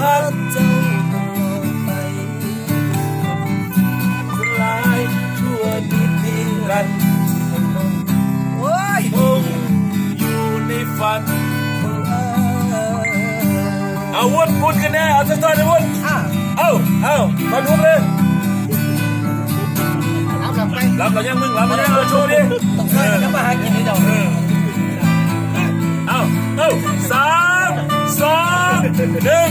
เอาวุ้นลายดกันแน่เอาอ้ยคงอยู่ในฝันเอาวุ้นแน่เอาสัอนทุฒิเอาเอามาดูเลยรับเรายังมึงรับเรายังเราโชว์ดิต้องช่วยกัมาหากินให้ดอกเอาเอาสามสองหนึ่ง